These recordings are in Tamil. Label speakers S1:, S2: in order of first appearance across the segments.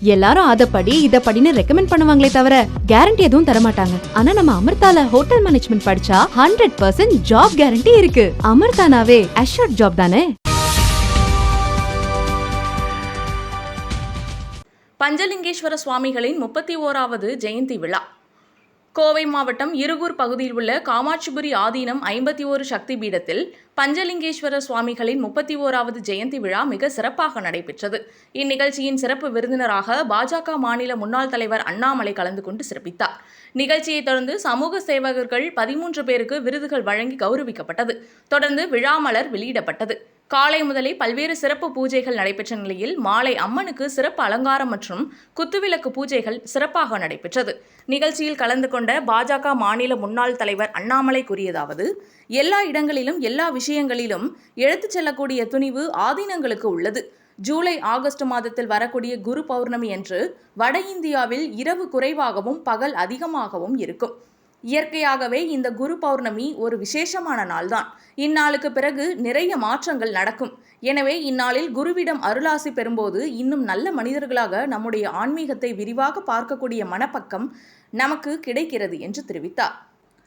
S1: எல்லாரும் அத படி இத படின்னு ரெக்கமெண்ட் பண்ணுவாங்களே தவிர கேரண்டி எதுவும் தர மாட்டாங்க ஆனா நம்ம அமிர்தால ஹோட்டல் மேனேஜ்மெண்ட் படிச்சா ஹண்ட்ரட் பர்சன்ட் ஜாப் கேரண்டி இருக்கு. அமிர்தானாவே அஷூர்ட் ஜாப் தானே?
S2: பஞ்சலிங்கேஸ்வர சுவாமிகளின் முப்பத்தி ஓராவது ஜெயந்தி விழா. கோவை மாவட்டம் இருகூர் பகுதியில் உள்ள காமாட்சிபுரி ஆதீனம் ஐம்பத்தி ஓரு சக்தி பீடத்தில் பஞ்சலிங்கேஸ்வர சுவாமிகளின் முப்பத்தி ஓராவது ஜெயந்தி விழா மிக சிறப்பாக நடைபெற்றது. இந்நிகழ்ச்சியின் சிறப்பு விருந்தினராக பாஜக மாநில முன்னாள் தலைவர் அண்ணாமலை கலந்து கொண்டு சிறப்பித்தார். நிகழ்ச்சியைத் தொடர்ந்து சமூக சேவகர்கள் பதிமூன்று பேருக்கு விருதுகள் வழங்கி கௌரவிக்கப்பட்டது. தொடர்ந்து விழாமலர் வெளியிடப்பட்டது. காலை முதலே பல்வேறு சிறப்பு பூஜைகள் நடைபெற்ற நிலையில் மாலை அம்மனுக்கு சிறப்பு அலங்காரம் மற்றும் குத்துவிளக்கு பூஜைகள் சிறப்பாக நடைபெற்றது. நிகழ்ச்சியில் கலந்து கொண்ட பாஜக மாநில முன்னாள் தலைவர் அண்ணாமலை கூறியதாவது எல்லா இடங்களிலும் எல்லா விஷயங்களிலும் எடுத்துச் செல்லக்கூடிய துணிவு ஆதீனங்களுக்கு உள்ளது. ஜூலை ஆகஸ்ட் மாதத்தில் வரக்கூடிய குரு பௌர்ணமி அன்று வட இந்தியாவில் இரவு குறைவாகவும் பகல் அதிகமாகவும் இருக்கும். இயற்கையாகவே இந்த குரு பௌர்ணமி ஒரு விசேஷமான நாள்தான். இந்நாளுக்கு பிறகு நிறைய மாற்றங்கள் நடக்கும். எனவே இந்நாளில் குருவிடம் அருளாசி பெறும்போது இன்னும் நல்ல மனிதர்களாக நம்முடைய ஆன்மீகத்தை விரிவாக பார்க்கக்கூடிய மனப்பக்கம் நமக்கு கிடைக்கிறது என்று தெரிவித்தார்.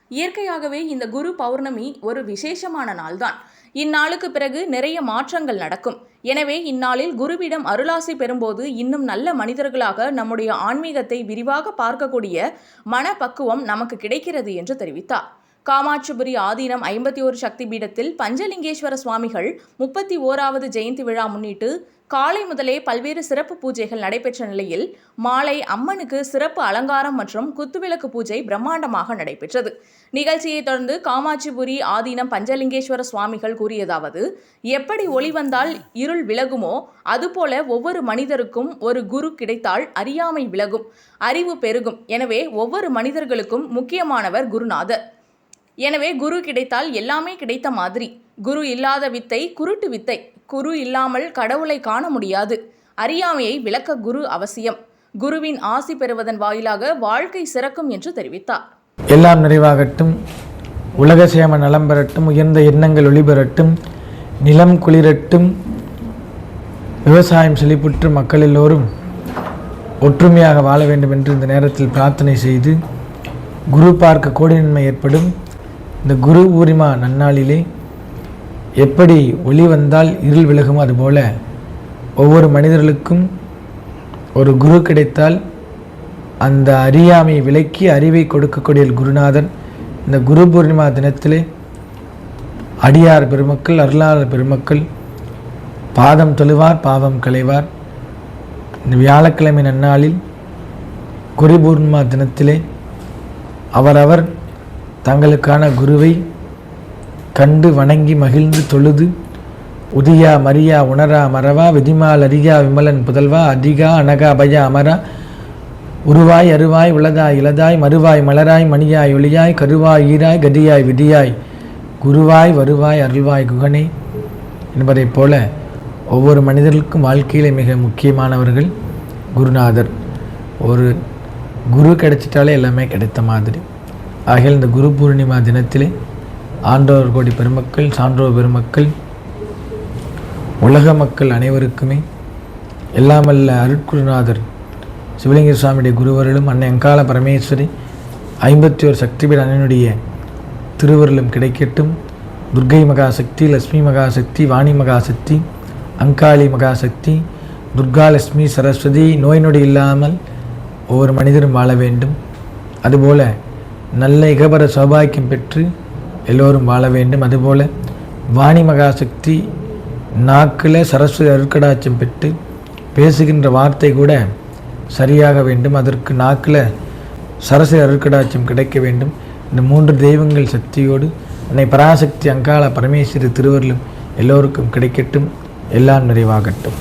S2: இயற்கையாகவே இந்த குரு பௌர்ணமி ஒரு விசேஷமான நாள்தான். இந்நாளுக்கு பிறகு நிறைய மாற்றங்கள் நடக்கும். எனவே இந்நாளில் குருவிடம் அருளாசி பெறும்போது இன்னும் நல்ல மனிதர்களாக நம்முடைய ஆன்மீகத்தை விரிவாக பார்க்கக்கூடிய மனப்பக்குவம் நமக்கு கிடைக்கிறது என்று தெரிவித்தார். காமாட்சிபுரி ஆதீனம் ஐம்பத்தி ஒரு சக்தி பீடத்தில் பஞ்சலிங்கேஸ்வர சுவாமிகள் முப்பத்தி ஓராவது ஜெயந்தி விழா முன்னிட்டு காலை முதலே பல்வேறு சிறப்பு பூஜைகள் நடைபெற்ற நிலையில் மாலை அம்மனுக்கு சிறப்பு அலங்காரம் மற்றும் குத்துவிளக்கு பூஜை பிரம்மாண்டமாக நடைபெற்றது. நிகழ்ச்சியைத் தொடர்ந்து காமாட்சிபுரி ஆதீனம் பஞ்சலிங்கேஸ்வர சுவாமிகள் கூறியதாவது எப்படி ஒளி வந்தால் இருள் விலகுமோ அதுபோல ஒவ்வொரு மனிதருக்கும் ஒரு குரு கிடைத்தால் அறியாமை விலகும் அறிவு பெருகும். எனவே ஒவ்வொரு மனிதர்களுக்கும் முக்கியமானவர் குருநாதர். எனவே குரு கிடைத்தால் எல்லாமே கிடைத்த மாதிரி. குரு இல்லாத வித்தை குருட்டு வித்தை. குரு இல்லாமல் கடவுளை காண முடியாது. அறியாமையை விளக்க குரு அவசியம். குருவின் ஆசி பெறுவதன் வாயிலாக வாழ்க்கை சிறக்கும் என்று தெரிவித்தார்.
S3: எல்லாம் நிறைவாகட்டும். உலக சேம நலம் பெறட்டும். உயர்ந்த எண்ணங்கள் ஒளிபெறட்டும் நிலம் குளிரட்டும். விவசாயம் செழிப்புற்று மக்கள் எல்லோரும் ஒற்றுமையாக வாழ வேண்டும் என்று இந்த நேரத்தில் பிரார்த்தனை செய்து குரு பார்க்க கோடி நன்மை ஏற்படும். இந்த குரு பூர்ணிமா நன்னாளிலே எப்படி ஒளி வந்தால் இருள் விலகுமோ அதுபோல ஒவ்வொரு மனிதர்களுக்கும் ஒரு குரு கிடைத்தால் அந்த அறியாமை விலக்கி அறிவை கொடுக்கக்கூடிய குருநாதன் இந்த குரு பூர்ணிமா தினத்திலே அடியார் பெருமக்கள் அருளாளர் பெருமக்கள் பாதம் தொழுவார் பாவம் களைவார். இந்த வியாழக்கிழமை நன்னாளில் குரு பூர்ணிமா தினத்திலே அவரவர் தங்களுக்கான குருவை கண்டு வணங்கி மகிழ்ந்து தொழுது உதியா மரியா உணரா மறவா விதிமால் அரியா விமலன் புதல்வா அதிகா அனகா அபயா அமரா உருவாய் அருவாய் உளதாய் இளதாய் மறுவாய் மலராய் மணியாய் ஒளியாய் கருவாய் ஈராய் கதியாய் விதியாய் குருவாய் வருவாய் அருள்வாய் குகனே என்பதைப் போல ஒவ்வொரு மனிதர்களுக்கும் வாழ்க்கையிலே மிக முக்கியமானவர்கள் குருநாதர். ஒரு குரு கிடைச்சிட்டாலே எல்லாமே கிடைத்த மாதிரி. ஆகிய இந்த குரு பூர்ணிமா தினத்திலே ஆண்டோர் கோடி பெருமக்கள் சான்றோர் பெருமக்கள் உலக மக்கள் அனைவருக்குமே எல்லாமல்ல அருட்குருநாதர் சிவலிங்க சுவாமியுடைய குருவர்களும் அன்னை அங்காள பரமேஸ்வரி ஐம்பத்தி ஒரு சக்திபீட அண்ணனுடைய திருவருளும் கிடைக்கட்டும். துர்க்கை மகாசக்தி லக்ஷ்மி மகாசக்தி வாணி மகாசக்தி அங்காளி மகாசக்தி துர்கா லட்சுமி சரஸ்வதி நோய் நொடி இல்லாமல் ஒவ்வொரு மனிதரும் வாழ வேண்டும். அதுபோல நல்ல இகபர சௌபாக்கியம் பெற்று எல்லோரும் வாழ வேண்டும். அதுபோல் வாணி மகாசக்தி நாக்கில் சரஸ்வதி அருட்கடாட்சம் பெற்று பேசுகின்ற வார்த்தை கூட சரியாக வேண்டும். அதற்கு நாக்கில் சரஸ்வதி அருட்கடாட்சம் கிடைக்க வேண்டும். இந்த மூன்று தெய்வங்கள் சக்தியோடு அன்னை பராசக்தி அங்காள பரமேஸ்வரி திருவருளும் எல்லோருக்கும் கிடைக்கட்டும். எல்லாம் நிறைவாகட்டும்.